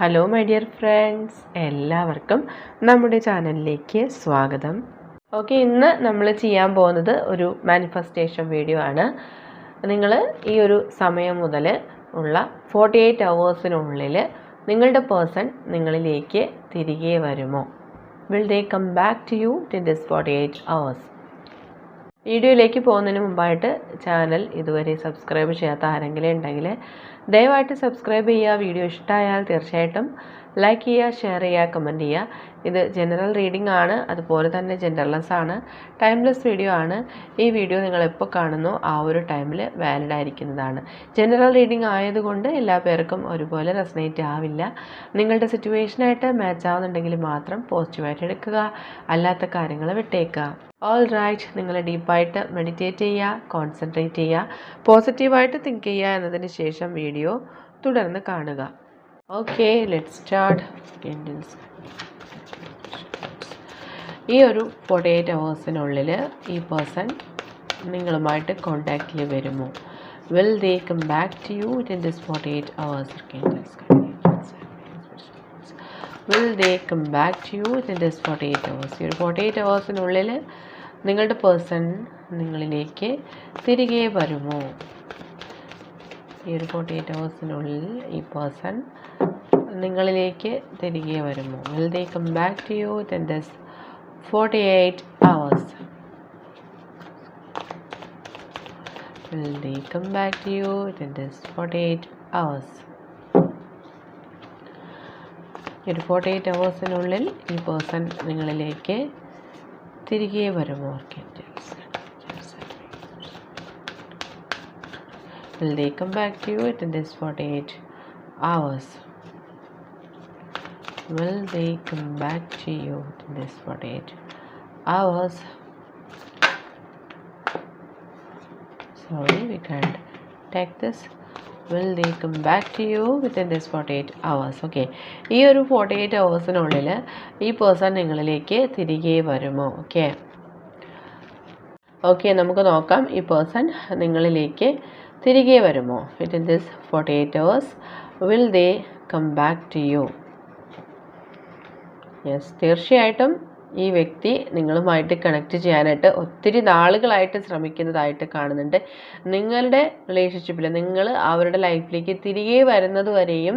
Hello my dear friends എല്ലാവർക്കും നമ്മുടെ ചാനലിലേക്ക് സ്വാഗതം. ഓക്കെ ഇന്ന് നമ്മൾ ചെയ്യാൻ പോകുന്നത് ഒരു മാനിഫെസ്റ്റേഷൻ വീഡിയോ ആണ്. നിങ്ങൾ ഈ ഒരു സമയം മുതൽ ഉള്ള ഫോർട്ടി എയ്റ്റ് അവേഴ്സിനുള്ളിൽ നിങ്ങളുടെ പേഴ്സൺ നിങ്ങളിലേക്ക് തിരികെ വരുമോ? Will they come back to you to this forty eight hours വീഡിയോയിലേക്ക് പോകുന്നതിന് മുമ്പായിട്ട് ചാനൽ ഇതുവരെ സബ്സ്ക്രൈബ് ചെയ്യാത്ത ആരെങ്കിലും ഉണ്ടെങ്കിൽ ദയവായിട്ട് സബ്സ്ക്രൈബ് ചെയ്യുക. വീഡിയോ ഇഷ്ടമായാൽ തീർച്ചയായിട്ടും ലൈക്ക് ചെയ്യുക ഷെയർ ചെയ്യുക കമന്റ് ചെയ്യുക. ഇത് ജനറൽ റീഡിംഗ് ആണ് അതുപോലെ തന്നെ ജെൻഡർലെസ് ആണ് ടൈംലെസ് വീഡിയോ ആണ്. ഈ വീഡിയോ നിങ്ങൾ എപ്പോൾ കാണുന്നോ ആ ഒരു ടൈമിൽ വാലിഡ് ആയിരിക്കുന്നതാണ്. ജനറൽ റീഡിംഗ് ആയതുകൊണ്ട് എല്ലാ പേർക്കും ഒരുപോലെ റെസനേറ്റ് ആവില്ല. നിങ്ങളുടെ സിറ്റുവേഷനായിട്ട് മാച്ച് ആവുന്നുണ്ടെങ്കിൽ മാത്രം പോസിറ്റീവായിട്ട് എടുക്കുക അല്ലാത്ത കാര്യങ്ങൾ വിട്ടേക്കുക. ഓൾ റൈറ്റ് നിങ്ങൾ ഡീപ്പായിട്ട് മെഡിറ്റേറ്റ് ചെയ്യുക കോൺസെൻട്രേറ്റ് ചെയ്യുക പോസിറ്റീവായിട്ട് തിങ്ക് ചെയ്യുക എന്നതിന് ശേഷം വീഡിയോ തുടർന്ന് കാണുക. ഓക്കെ ലെറ്റ് സ്റ്റാർട്ട് ഈ ഒരു ഫോർട്ടി എയ്റ്റ് ഈ പേഴ്സൺ നിങ്ങളുമായിട്ട് കോണ്ടാക്റ്റിൽ വരുമോ? Will they come back to you in this forty eight hours will they come back to you in this forty eight hours ഈ ഒരു ഫോർട്ടി എയ്റ്റ് അവേഴ്സിനുള്ളിൽ നിങ്ങളുടെ പേഴ്സൺ നിങ്ങളിലേക്ക് തിരികെ വരുമോ? ഈ ഒരു ഫോർട്ടി എയ്റ്റ് അവേഴ്സിനുള്ളിൽ ഈ പേഴ്സൺ നിങ്ങളിലേക്ക് തിരികെ വരുമോ will they come back to you in this forty eight hours will they come back to you this 48 hours? ഈ ഒരു ഫോർട്ടി എയ്റ്റ് അവേഴ്സിനുള്ളിൽ ഈ പേഴ്സൺ നിങ്ങളിലേക്ക് തിരികെ വരുമോ will they come back to you in this 48 hours? Will they come back to you in this 48 hours. Sorry we can't take this. Will they come back to you within this 48 hours? Okay. ഈ ഒരു forty eight അവേഴ്സിനുള്ളിൽ ഈ person നിങ്ങളിലേക്ക് തിരികെ വരുമോ? Okay okay നമുക്ക് നോക്കാം. ഈ പേഴ്സൺ നിങ്ങളിലേക്ക് തിരികെ വരുമോ? Within this forty eight hours will they come back to you yes തീർച്ചയായിട്ടും ഈ വ്യക്തി നിങ്ങളുമായിട്ട് കണക്ട് ചെയ്യാനായിട്ട് ഒത്തിരി നാളുകളായിട്ട് ശ്രമിക്കുന്നതായിട്ട് കാണുന്നുണ്ട്. നിങ്ങളുടെ റിലേഷൻഷിപ്പിൽ നിങ്ങൾ അവരുടെ ലൈഫിലേക്ക് തിരികെ വരുന്നത് വരെയും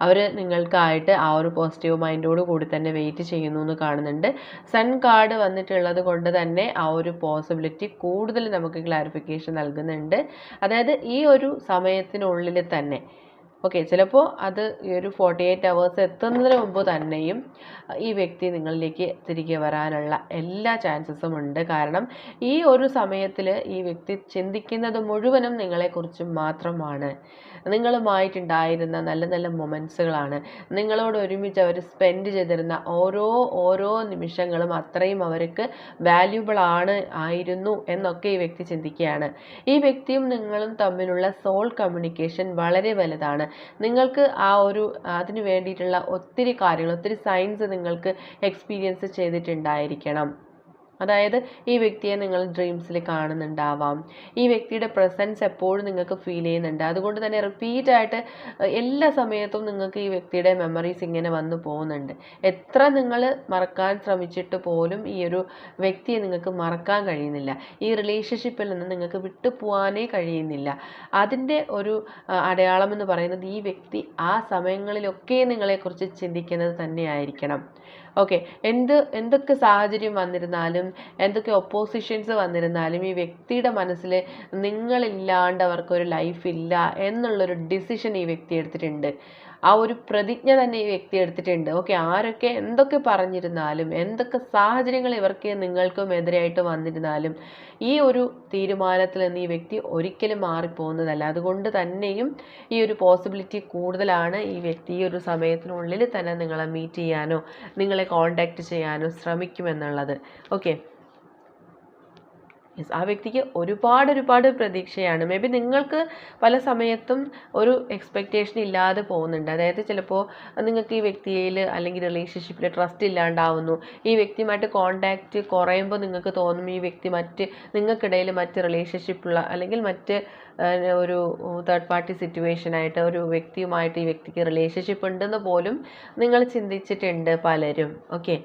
അവർ നിങ്ങൾക്കായിട്ട് ആ ഒരു പോസിറ്റീവ് മൈൻഡോട് കൂടി തന്നെ വെയിറ്റ് ചെയ്യുന്നു എന്ന് കാണുന്നുണ്ട്. സൺ കാർഡ് വന്നിട്ടുള്ളത് കൊണ്ട് തന്നെ ആ ഒരു പോസിബിലിറ്റി കൂടുതൽ നമുക്ക് ക്ലാരിഫിക്കേഷൻ നൽകുന്നുണ്ട്. അതായത് ഈ ഒരു സമയത്തിനുള്ളിൽ തന്നെ ഓക്കെ ചിലപ്പോൾ അത് ഈ ഒരു ഫോർട്ടി എയ്റ്റ് അവേഴ്സ് എത്തുന്നതിന് മുമ്പ് തന്നെയും ഈ വ്യക്തി നിങ്ങളിലേക്ക് തിരികെ വരാനുള്ള എല്ലാ ചാൻസസും ഉണ്ട്. കാരണം ഈ ഒരു സമയത്തിൽ ഈ വ്യക്തി ചിന്തിക്കുന്നത് മുഴുവനും നിങ്ങളെക്കുറിച്ച് മാത്രമാണ്. നിങ്ങളുമായിട്ടുണ്ടായിരുന്ന നല്ല നല്ല മൊമെന്റ്സുകളാണ് നിങ്ങളോട് ഒരുമിച്ച് അവർ സ്പെൻഡ് ചെയ്തിരുന്ന ഓരോ ഓരോ നിമിഷങ്ങളും അത്രയും അവർക്ക് വാല്യൂബിൾ ആണ് ആയിരുന്നു എന്നൊക്കെ ഈ വ്യക്തി ചിന്തിക്കുകയാണ്. ഈ വ്യക്തിയും നിങ്ങളും തമ്മിലുള്ള സോൾ കമ്മ്യൂണിക്കേഷൻ വളരെ വലുതാണ്. നിങ്ങൾക്ക് ആ ഒരു അതിന് വേണ്ടിയിട്ടുള്ള ഒത്തിരി കാര്യങ്ങൾ ഒത്തിരി സയൻസ് നിങ്ങൾക്ക് എക്സ്പീരിയൻസ് ചെയ്തിട്ടുണ്ടായിരിക്കണം. അതായത് ഈ വ്യക്തിയെ നിങ്ങൾ ഡ്രീംസിൽ കാണുന്നുണ്ടാവാം. ഈ വ്യക്തിയുടെ പ്രസൻസ് എപ്പോഴും നിങ്ങൾക്ക് ഫീൽ ചെയ്യുന്നുണ്ട്. അതുകൊണ്ട് തന്നെ റിപ്പീറ്റ് ആയിട്ട് എല്ലാ സമയത്തും നിങ്ങൾക്ക് ഈ വ്യക്തിയുടെ മെമ്മറീസ് ഇങ്ങനെ വന്നു പോകുന്നുണ്ട്. എത്ര നിങ്ങൾ മറക്കാൻ ശ്രമിച്ചിട്ട് പോലും ഈ ഒരു വ്യക്തിയെ നിങ്ങൾക്ക് മറക്കാൻ കഴിയുന്നില്ല. ഈ റിലേഷൻഷിപ്പിൽ നിന്ന് നിങ്ങൾക്ക് വിട്ടുപോകാനേ കഴിയുന്നില്ല. അതിന്റെ ഒരു അടയാളം എന്ന് പറയുന്നത് ഈ വ്യക്തി ആ സമയങ്ങളിലൊക്കെ നിങ്ങളെക്കുറിച്ച് ചിന്തിക്കുന്നത് തന്നെയായിരിക്കണം. ഓക്കെ എന്ത് എന്തൊക്കെ സാഹചര്യം വന്നിരുന്നാലും എന്തൊക്കെ ഒപ്പോസിഷൻസ് വന്നിരുന്നാലും ഈ വ്യക്തിയുടെ മനസ്സിൽ നിങ്ങളില്ലാണ്ട് അവർക്കൊരു ലൈഫ് ഇല്ല എന്നുള്ളൊരു ഡിസിഷൻ ഈ വ്യക്തി എടുത്തിട്ടുണ്ട്. ആ ഒരു പ്രതിജ്ഞ തന്നെ ഈ വ്യക്തി എടുത്തിട്ടുണ്ട്. ഓക്കെ ആരൊക്കെ എന്തൊക്കെ പറഞ്ഞിരുന്നാലും എന്തൊക്കെ സാഹചര്യങ്ങൾ ഇവർക്ക് നിങ്ങൾക്കും എതിരായിട്ട് വന്നിരുന്നാലും ഈ ഒരു തീരുമാനത്തിൽ നിന്ന് ഈ വ്യക്തി ഒരിക്കലും മാറിപ്പോകുന്നതല്ല. അതുകൊണ്ട് തന്നെയും ഈ ഒരു പോസിബിലിറ്റി കൂടുതലാണ് ഈ വ്യക്തി ഈ ഒരു സമയത്തിനുള്ളിൽ തന്നെ നിങ്ങളെ മീറ്റ് ചെയ്യാനോ നിങ്ങളെ കോണ്ടാക്റ്റ് ചെയ്യാനോ ശ്രമിക്കുമെന്നുള്ളത്. ഓക്കെ യെസ് ആ വ്യക്തിക്ക് ഒരുപാട് ഒരുപാട് പ്രതീക്ഷയാണ്. മേ ബി നിങ്ങൾക്ക് പല സമയത്തും ഒരു എക്സ്പെക്റ്റേഷൻ ഇല്ലാതെ പോകുന്നുണ്ട്. അതായത് ചിലപ്പോൾ നിങ്ങൾക്ക് ഈ വ്യക്തിയിൽ അല്ലെങ്കിൽ റിലേഷൻഷിപ്പിൽ ട്രസ്റ്റ് ഇല്ലാണ്ടാവുന്നു. ഈ വ്യക്തിയുമായിട്ട് കോണ്ടാക്റ്റ് കുറയുമ്പോൾ നിങ്ങൾക്ക് തോന്നും ഈ വ്യക്തി മറ്റ് നിങ്ങൾക്കിടയിൽ മറ്റ് റിലേഷൻഷിപ്പുള്ള അല്ലെങ്കിൽ മറ്റ് ഒരു തേർഡ് പാർട്ടി സിറ്റുവേഷനായിട്ട് ഒരു വ്യക്തിയുമായിട്ട് ഈ വ്യക്തിക്ക് റിലേഷൻഷിപ്പ് ഉണ്ടെന്ന് പോലും നിങ്ങൾ ചിന്തിച്ചിട്ടുണ്ട് പലരും. ഓക്കെ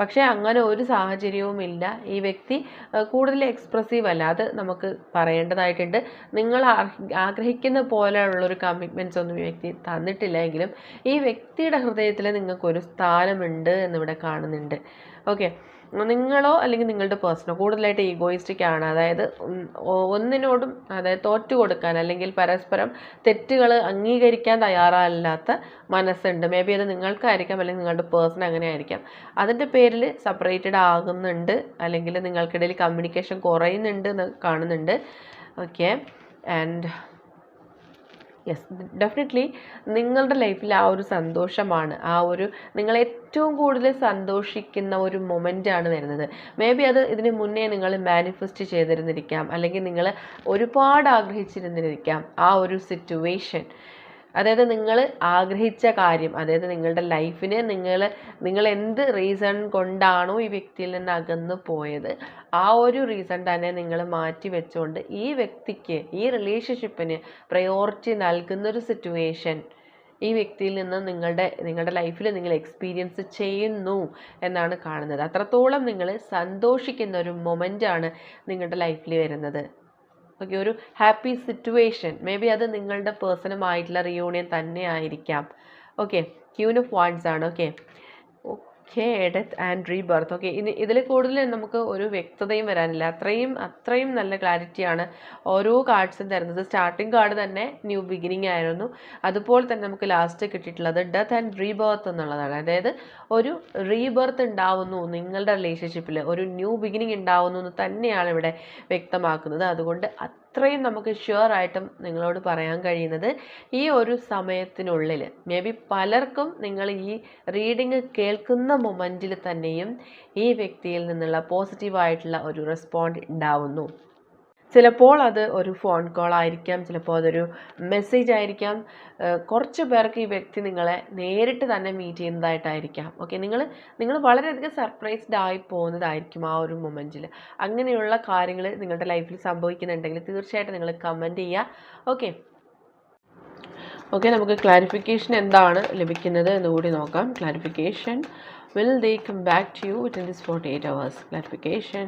പക്ഷേ അങ്ങനെ ഒരു സാഹചര്യവും ഇല്ല. ഈ വ്യക്തി കൂടുതൽ എക്സ്പ്രസീവ് അല്ല. അത് നമുക്ക് പറയേണ്ടതായിട്ടുണ്ട്. നിങ്ങൾ ആഗ്രഹിക്കുന്ന പോലെയുള്ളൊരു കമ്മിറ്റ്മെന്റ്സ് ഒന്നും ഈ വ്യക്തി തന്നിട്ടില്ല എങ്കിലും ഈ വ്യക്തിയുടെ ഹൃദയത്തിൽ നിങ്ങൾക്കൊരു സ്ഥാനമുണ്ട് എന്നിവിടെ കാണുന്നുണ്ട്. ഓക്കെ നിങ്ങളോ അല്ലെങ്കിൽ നിങ്ങളുടെ പേഴ്സണോ കൂടുതലായിട്ട് ഈഗോയിസ്റ്റിക് ആണ്. അതായത് ഒന്നിനോടും അതായത് തോറ്റു കൊടുക്കാൻ അല്ലെങ്കിൽ പരസ്പരം തെറ്റുകൾ അംഗീകരിക്കാൻ തയ്യാറല്ലാത്ത മനസ്സുണ്ട്. മേ ബി അത് നിങ്ങൾക്കായിരിക്കാം അല്ലെങ്കിൽ നിങ്ങളുടെ പേഴ്സൺ അങ്ങനെ ആയിരിക്കാം അതിന്റെ പേരിൽ സെപ്പറേറ്റഡ് ആകുന്നുണ്ട് അല്ലെങ്കിൽ നിങ്ങൾക്കിടയിൽ കമ്മ്യൂണിക്കേഷൻ കുറയുന്നുണ്ട് എന്ന് കാണുന്നുണ്ട്. ഓക്കെ ആൻഡ് യെസ് ഡെഫിനറ്റ്ലി നിങ്ങളുടെ ലൈഫിൽ ആ ഒരു സന്തോഷമാണ്. ആ ഒരു നിങ്ങൾ ഏറ്റവും കൂടുതൽ സന്തോഷിക്കുന്ന ഒരു മൊമെന്റ് ആണ് വരുന്നത്. മേ ബി അത് ഇതിന് മുന്നേ നിങ്ങൾ മാനിഫെസ്റ്റ് ചെയ്തിരുന്നിരിക്കാം. അല്ലെങ്കിൽ നിങ്ങൾ ഒരുപാട് ആഗ്രഹിച്ചിരുന്നിരിക്കാം ആ ഒരു സിറ്റുവേഷൻ അതായത് നിങ്ങൾ ആഗ്രഹിച്ച കാര്യം അതായത് നിങ്ങളുടെ ലൈഫിനെ നിങ്ങൾ നിങ്ങൾ എന്ത് റീസൺ കൊണ്ടാണോ ഈ വ്യക്തിയിൽ നിന്ന് അകന്നു പോയത് ആ ഒരു റീസൺ തന്നെ നിങ്ങൾ മാറ്റി വെച്ചുകൊണ്ട് ഈ വ്യക്തിക്ക് ഈ റിലേഷൻഷിപ്പിന് പ്രയോറിറ്റി നൽകുന്നൊരു സിറ്റുവേഷൻ ഈ വ്യക്തിയിൽ നിന്ന് നിങ്ങളുടെ നിങ്ങളുടെ ലൈഫിൽ നിങ്ങൾ എക്സ്പീരിയൻസ് ചെയ്യുന്നു എന്നാണ് കാണുന്നത്. അത്രത്തോളം നിങ്ങൾ സന്തോഷിക്കുന്ന ഒരു മൊമെന്റാണ് നിങ്ങളുടെ ലൈഫിൽ വരുന്നത്. ഓക്കെ ഒരു ഹാപ്പി സിറ്റുവേഷൻ മേ ബി അത് നിങ്ങളുടെ പേഴ്സണുമായിട്ടുള്ള റിയൂണിയൻ തന്നെ ആയിരിക്കാം. ഓക്കെ ക്യൂൻ ഓഫ് വാൺസ് ആണ്. Okay okay death and rebirth okay ഇനി ഇതിൽ കൂടുതൽ നമുക്ക് ഒരു വ്യക്തതയും വരാനില്ല. അത്രയും അത്രയും നല്ല ക്ലാരിറ്റിയാണ് ഓരോ കാർഡ്സും തരുന്നത്. സ്റ്റാർട്ടിംഗ് കാർഡ് തന്നെ ന്യൂ ബിഗിനിങ് ആയിരുന്നു. അതുപോലെ തന്നെ നമുക്ക് ലാസ്റ്റ് കിട്ടിയിട്ടുള്ളത് ഡെത്ത് ആൻഡ് റീബർത്ത് എന്നുള്ളതാണ്. അതായത് ഒരു റീബർത്ത് ഉണ്ടാവുന്നു നിങ്ങളുടെ റിലേഷൻഷിപ്പിൽ ഒരു ന്യൂ ബിഗിനിങ് ഉണ്ടാവുന്നു എന്ന് തന്നെയാണ് ഇവിടെ വ്യക്തമാക്കുന്നത്. അതുകൊണ്ട് അത്രയും നമുക്ക് ഷുവർ ആയിട്ടും നിങ്ങളോട് പറയാൻ കഴിയുന്നത് ഈ ഒരു സമയത്തിനുള്ളിൽ മേ ബി പലർക്കും നിങ്ങൾ ഈ റീഡിങ് കേൾക്കുന്ന മൊമെന്റിൽ തന്നെയും ഈ വ്യക്തിയിൽ നിന്നുള്ള പോസിറ്റീവായിട്ടുള്ള ഒരു റെസ്പോണ്ട് ഉണ്ടാവുന്നു. ചിലപ്പോൾ അത് ഒരു ഫോൺ കോൾ ആയിരിക്കാം ചിലപ്പോൾ അതൊരു മെസ്സേജ് ആയിരിക്കാം. കുറച്ച് പേർക്ക് ഈ വ്യക്തി നിങ്ങളെ നേരിട്ട് തന്നെ മീറ്റ് ചെയ്യുന്നതായിട്ടായിരിക്കാം. ഓക്കെ നിങ്ങൾ നിങ്ങൾ വളരെയധികം സർപ്രൈസ്ഡ് ആയി പോകുന്നതായിരിക്കും ആ ഒരു മൊമെന്റിൽ അങ്ങനെയുള്ള കാര്യങ്ങൾ നിങ്ങളുടെ ലൈഫിൽ സംഭവിക്കുന്നുണ്ടെങ്കിൽ തീർച്ചയായിട്ടും നിങ്ങൾ കമന്റ് ചെയ്യുക. ഓക്കെ ഓക്കെ നമുക്ക് ക്ലാരിഫിക്കേഷൻ എന്താണ് ലഭിക്കുന്നത് എന്ന് കൂടി നോക്കാം. Clarification will they come back to you within this forty eight hours clarification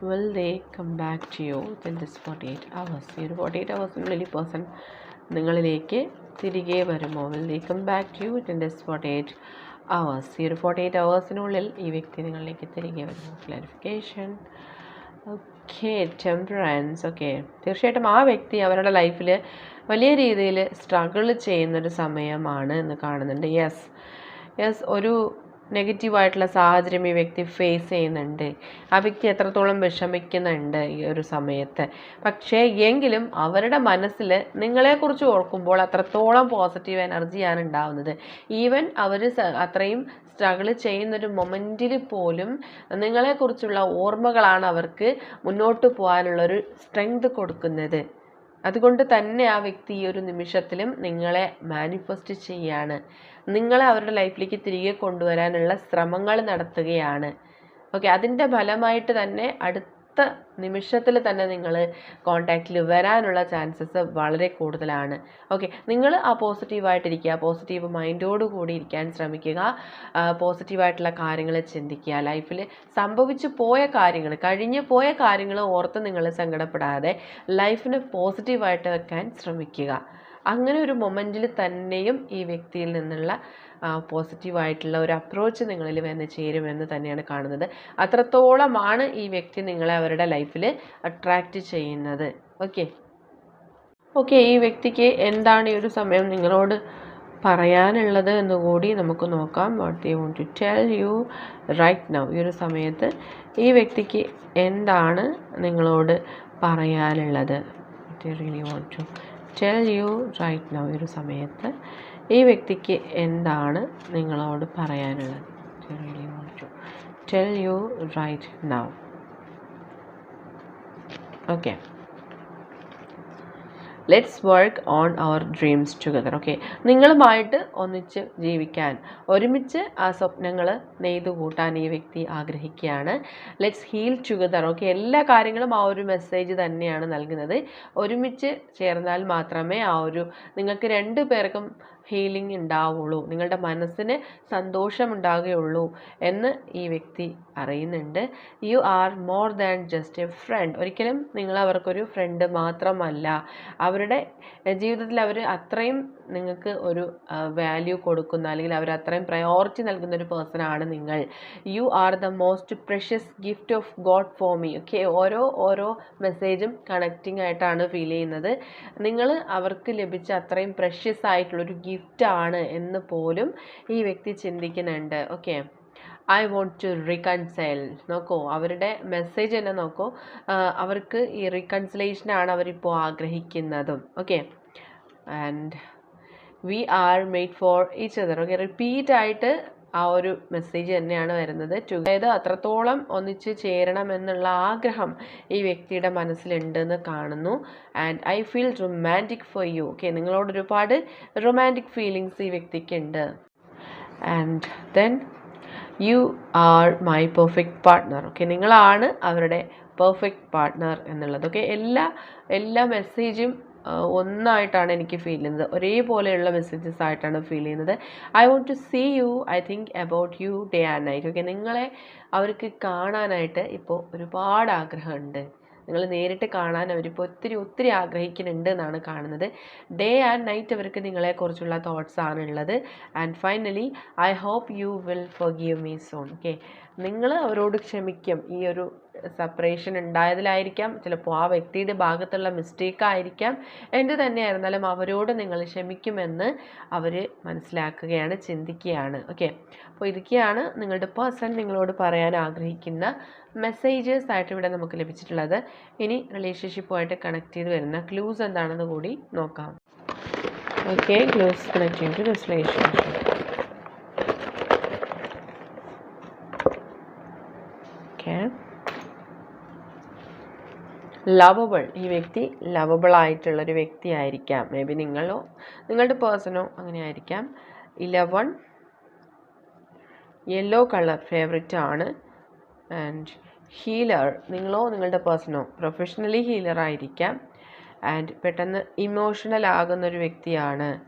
will they come back to you within this forty eight hours ഈ ഒരു ഫോർട്ടി എയ്റ്റ് അവേഴ്സിനുള്ളിൽ ഈ പേഴ്സൺ നിങ്ങളിലേക്ക് തിരികെ വരുമോ? Will they come back to you within this forty eight hours ഈ ഒരു forty eight അവേഴ്സിനുള്ളിൽ ഈ വ്യക്തി നിങ്ങളിലേക്ക് തിരികെ വരുമോ? ക്ലാരിഫിക്കേഷൻ ഓക്കെ ടെമ്പറൻസ് ഓക്കെ തീർച്ചയായിട്ടും ആ വ്യക്തി അവരുടെ ലൈഫിൽ വലിയ രീതിയിൽ സ്ട്രഗിൾ ചെയ്യുന്നൊരു സമയമാണ് എന്ന് കാണുന്നുണ്ട്. യെസ് യെസ് ഒരു നെഗറ്റീവായിട്ടുള്ള സാഹചര്യം ഈ വ്യക്തി ഫേസ് ചെയ്യുന്നുണ്ട്. ആ വ്യക്തി എത്രത്തോളം വിഷമിക്കുന്നുണ്ട് ഈ ഒരു സമയത്ത്. പക്ഷേ എങ്കിലും അവരുടെ മനസ്സിൽ നിങ്ങളെക്കുറിച്ച് ഓർക്കുമ്പോൾ അത്രത്തോളം പോസിറ്റീവ് എനർജിയാണ് ഉണ്ടാവുന്നത്. ഈവൻ അവർ അത്രയും സ്ട്രഗിൾ ചെയ്യുന്നൊരു മൊമെന്റിൽ പോലും നിങ്ങളെക്കുറിച്ചുള്ള ഓർമ്മകളാണ് അവർക്ക് മുന്നോട്ട് പോകാനുള്ളൊരു സ്ട്രെങ്ത് കൊടുക്കുന്നത്. അതുകൊണ്ട് തന്നെ ആ വ്യക്തി ഈ ഒരു നിമിഷത്തിലും നിങ്ങളെ മാനിഫെസ്റ്റ് ചെയ്യാണ്. നിങ്ങളെ അവരുടെ ലൈഫിലേക്ക് തിരികെ കൊണ്ടുവരാനുള്ള ശ്രമങ്ങൾ നടത്തുകയാണ്. ഓക്കെ അതിന്റെ ഫലമായിട്ട് തന്നെ അടുത്ത നിമിഷത്തിൽ തന്നെ നിങ്ങൾ കോണ്ടാക്റ്റിൽ വരാനുള്ള ചാൻസസ് വളരെ കൂടുതലാണ്. ഓക്കെ നിങ്ങൾ ആ പോസിറ്റീവായിട്ടിരിക്കുക പോസിറ്റീവ് മൈൻഡോട് കൂടി ഇരിക്കാൻ ശ്രമിക്കുക പോസിറ്റീവായിട്ടുള്ള കാര്യങ്ങൾ ചിന്തിക്കുക ലൈഫിൽ സംഭവിച്ചു പോയ കാര്യങ്ങൾ കഴിഞ്ഞു പോയ കാര്യങ്ങൾ ഓർത്ത് നിങ്ങൾ സങ്കടപ്പെടാതെ ലൈഫിനെ പോസിറ്റീവായിട്ട് വെക്കാൻ ശ്രമിക്കുക. അങ്ങനെ ഒരു മൊമെന്റിൽ തന്നെയും ഈ വ്യക്തിയിൽ നിന്നുള്ള പോസിറ്റീവായിട്ടുള്ള ഒരു അപ്രോച്ച് നിങ്ങളിൽ വന്ന് ചേരുമെന്ന് തന്നെയാണ് കാണുന്നത്. അത്രത്തോളമാണ് ഈ വ്യക്തി നിങ്ങളെ അവരുടെ ലൈഫിൽ അട്രാക്റ്റ് ചെയ്യുന്നത്. ഓക്കെ ഓക്കെ ഈ വ്യക്തിക്ക് എന്താണ് ഈ ഒരു സമയം നിങ്ങളോട് പറയാനുള്ളത് എന്ന് കൂടി നമുക്ക് നോക്കാം. What they want to tell you right now ഈ ഒരു സമയത്ത് ഈ വ്യക്തിക്ക് എന്താണ് നിങ്ങളോട് പറയാനുള്ളത്? Really want to tell you right now ഒരു സമയത്ത് ഈ വ്യക്തിക്ക് എന്താണ് നിങ്ങളോട് പറയാനുള്ളത്? Tell you right now okay let's work on our dreams together okay നിങ്ങളുമായിട്ട് ഒന്നിച്ച് ജീവിക്കാൻ ഒരുമിച്ച് ആ സ്വപ്നങ്ങൾ നെയ്തു കൂട്ടാൻ ഈ വ്യക്തി ആഗ്രഹിക്കുകയാണ്. ലെറ്റ്സ് ഹീൽ ടുഗദർ ഓക്കെ എല്ലാ കാര്യങ്ങളും ആ ഒരു മെസ്സേജ് തന്നെയാണ് നൽകുന്നത്. ഒരുമിച്ച് ചേർന്നാൽ മാത്രമേ ആ ഒരു നിങ്ങൾക്ക് രണ്ട് പേർക്കും ഹീലിംഗ് ഉണ്ടാവുള്ളൂ നിങ്ങളുടെ മനസ്സിന് സന്തോഷം ഉണ്ടാകുകയുള്ളൂ എന്ന് ഈ വ്യക്തി അറിയുന്നുണ്ട്. You are more than just a friend ഒരിക്കലും നിങ്ങൾ അവർക്കൊരു ഫ്രണ്ട് മാത്രമല്ല. അവരുടെ ജീവിതത്തിൽ അവർ അത്രയും നിങ്ങൾക്ക് ഒരു വാല്യൂ കൊടുക്കുന്ന അല്ലെങ്കിൽ അവർ അത്രയും പ്രയോറിറ്റി നൽകുന്ന ഒരു പേഴ്സൺ ആണ് നിങ്ങൾ. You are the most precious gift of God for me okay ഓരോ ഓരോ മെസ്സേജും കണക്റ്റിംഗ് ആയിട്ടാണ് ഫീൽ ചെയ്യുന്നത്. നിങ്ങൾ അവർക്ക് ലഭിച്ച അത്രയും പ്രഷ്യസ് ആയിട്ടുള്ളൊരു ഗിഫ്റ്റ് ആണ് എന്ന് പോലും ഈ വ്യക്തി ചിന്തിക്കുന്നുണ്ട്. Okay I want to reconcile നോക്കൂ അവരുടെ മെസ്സേജ് തന്നെ നോക്കൂ. അവർക്ക് ഈ റീകൺസിലേഷനാണ് അവരിപ്പോൾ ആഗ്രഹിക്കുന്നതും. Okay and we are made for each other okay repeat ആയിട്ട് ആ ഒരു മെസ്സേജ് തന്നെയാണ് വരുന്നത്. അതായത് അത്രത്തോളം ഒന്നിച്ച് ചേരണം എന്നുള്ള ആഗ്രഹം ഈ വ്യക്തിയുടെ മനസ്സിലുണ്ടെന്ന് കാണുന്നു. And I feel romantic for you okay നിങ്ങളോട് ഒരുപാട് റൊമാന്റിക് ഫീലിങ്സ് ഈ വ്യക്തിക്കുണ്ട്. And then you are my perfect partner okay നിങ്ങളാണ് അവരുടെ പെർഫെക്റ്റ് പാർട്ട്ണർ എന്നുള്ളത്. ഓക്കെ എല്ലാ എല്ലാ മെസ്സേജും ഒന്നായിട്ടാണ് എനിക്ക് ഫീൽ ചെയ്യുന്നത്. ഒരേപോലെയുള്ള മെസ്സേജസ് ആയിട്ടാണ് ഫീൽ ചെയ്യുന്നത്. I want to see you I think about you day and night okay നിങ്ങളെ അവർക്ക് കാണാനായിട്ട് ഇപ്പോൾ ഒരുപാട് ആഗ്രഹമുണ്ട്. നിങ്ങൾ നേരിട്ട് കാണാൻ അവരിപ്പോൾ ഒത്തിരി ഒത്തിരി ആഗ്രഹിക്കുന്നുണ്ട് എന്നാണ് കാണുന്നത്. ഡേ ആൻഡ് നൈറ്റ് അവർക്ക് നിങ്ങളെക്കുറിച്ചുള്ള തോട്ട്സ് ആണുള്ളത് and finally I hope you will forgive me soon okay നിങ്ങൾ അവരോട് ക്ഷമിക്കും. ഈ ഒരു സെപ്പറേഷൻ ഉണ്ടായതിലായിരിക്കാം. ചിലപ്പോൾ ആ വ്യക്തിയുടെ ഭാഗത്തുള്ള മിസ്റ്റേക്കായിരിക്കാം എന്ത് തന്നെയായിരുന്നാലും അവരോട് നിങ്ങൾ ക്ഷമിക്കുമെന്ന് അവർ മനസ്സിലാക്കുകയാണ് ചിന്തിക്കുകയാണ്. ഓക്കെ അപ്പോൾ ഇതൊക്കെയാണ് നിങ്ങളുടെ പേഴ്സൺ നിങ്ങളോട് പറയാൻ ആഗ്രഹിക്കുന്ന മെസ്സേജസ് ആയിട്ട് ഇവിടെ നമുക്ക് ലഭിച്ചിട്ടുള്ളത്. ഇനി റിലേഷൻഷിപ്പുമായിട്ട് കണക്ട് ചെയ്ത് വരുന്ന ക്ലൂസ് എന്താണെന്ന് കൂടി നോക്കാം. ഓക്കെ ക്ലൂസ് കണക്ട് ചെയ്യുന്നത് റിലേഷൻഷിപ്പ് ഓക്കെ. ലവബിൾ ഈ വ്യക്തി ലവബിൾ ആയിട്ടുള്ളൊരു വ്യക്തിയായിരിക്കാം. മേ ബി നിങ്ങളോ നിങ്ങളുടെ പേഴ്സണോ അങ്ങനെ ആയിരിക്കാം. ഇലവൺ യെല്ലോ കളർ ഫേവറേറ്റ് ആണ്. ആൻഡ് ഹീലർ നിങ്ങളോ നിങ്ങളുടെ പേഴ്സണോ പ്രൊഫഷണലി ഹീലർ ആയിരിക്കാം. ആൻഡ് പെട്ടെന്ന് ഇമോഷണൽ ആകുന്ന ഒരു വ്യക്തിയാണ്.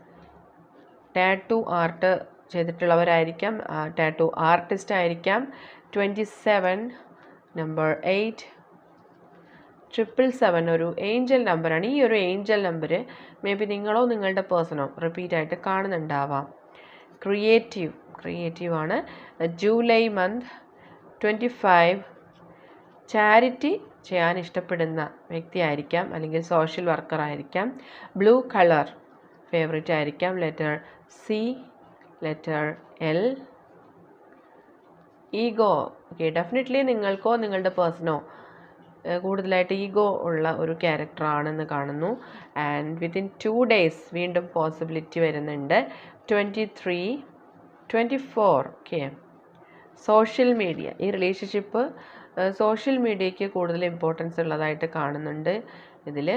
ടാറ്റു ആർട്ട് ചെയ്തിട്ടുള്ളവരായിരിക്കാം. ടാറ്റു ആർട്ടിസ്റ്റ് ആയിരിക്കാം. Twenty seven number eight triple seven ഒരു ഏഞ്ചൽ നമ്പറാണ് ഈ ഒരു ഏഞ്ചൽ നമ്പർ മേ ബി നിങ്ങളോ നിങ്ങളുടെ പേഴ്സണോ റിപ്പീറ്റായിട്ട് കാണുന്നുണ്ടാവാം. ക്രിയേറ്റീവ് ക്രിയേറ്റീവ് ആണ്. July month twenty five charity ചെയ്യാൻ ഇഷ്ടപ്പെടുന്ന വ്യക്തിയായിരിക്കാം അല്ലെങ്കിൽ സോഷ്യൽ വർക്കറായിരിക്കാം ബ്ലൂ കളർ ഫേവറേറ്റ് ആയിരിക്കാം. Letter C letter L ego okay definitely നിങ്ങൾക്കോ നിങ്ങളുടെ പേഴ്സണോ കൂടുതലായിട്ട് ഈഗോ ഉള്ള ഒരു ക്യാരക്ടറാണെന്ന് കാണുന്നു. ആൻഡ് വിത്തിൻ ടു ഡേയ്സ് വീണ്ടും പോസിബിലിറ്റി വരുന്നുണ്ട്. Twenty three twenty four okay social media ഈ റിലേഷൻഷിപ്പ് സോഷ്യൽ മീഡിയയ്ക്ക് കൂടുതൽ ഇമ്പോർട്ടൻസ് ഉള്ളതായിട്ട് കാണുന്നുണ്ട് ഇതിൽ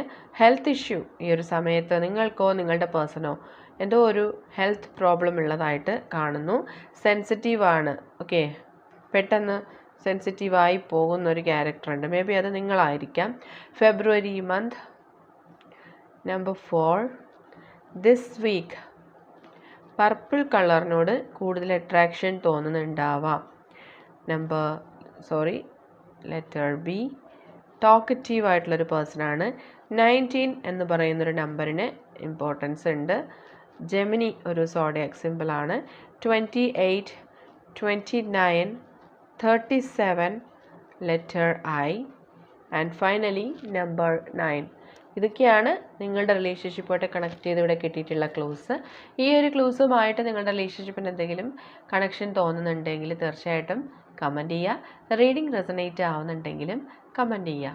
ഹെൽത്ത് ഇഷ്യൂ ഈ ഒരു സമയത്ത് നിങ്ങൾക്കോ നിങ്ങളുടെ പേഴ്സണോ എന്തോ ഒരു ഹെൽത്ത് പ്രോബ്ലം ഉള്ളതായിട്ട് കാണുന്നു. സെൻസിറ്റീവാണ് ഓക്കെ പെട്ടെന്ന് സെൻസിറ്റീവായി പോകുന്ന ഒരു ക്യാരക്ടർ ഉണ്ട്. മേ ബി അത് നിങ്ങളായിരിക്കാം. February month number four this week purple കളറിനോട് കൂടുതൽ attraction തോന്നുന്നുണ്ടാവാം. Number sorry letter B talkative ആയിട്ടുള്ളൊരു പേഴ്സണാണ് നയന്റീൻ എന്ന് പറയുന്നൊരു നമ്പറിന് ഇമ്പോർട്ടൻസ് ഉണ്ട്. ജെമിനി ഒരു സോഡിയാക് സിമ്പിളാണ് twenty eight twenty nine thirty seven letter I and finally number nine ഇതൊക്കെയാണ് നിങ്ങളുടെ റിലേഷൻഷിപ്പുമായിട്ട് കണക്ട് ചെയ്ത് ഇവിടെ കിട്ടിയിട്ടുള്ള ക്ലൂസ് ഈ ഒരു ക്ലൂസുമായിട്ട് നിങ്ങളുടെ റിലേഷൻഷിപ്പിന് എന്തെങ്കിലും കണക്ഷൻ തോന്നുന്നുണ്ടെങ്കിൽ തീർച്ചയായിട്ടും കമന്റ് ചെയ്യുക. റീഡിംഗ് റെസനേറ്റ് ആവുന്നുണ്ടെങ്കിലും കമന്റ് ചെയ്യുക.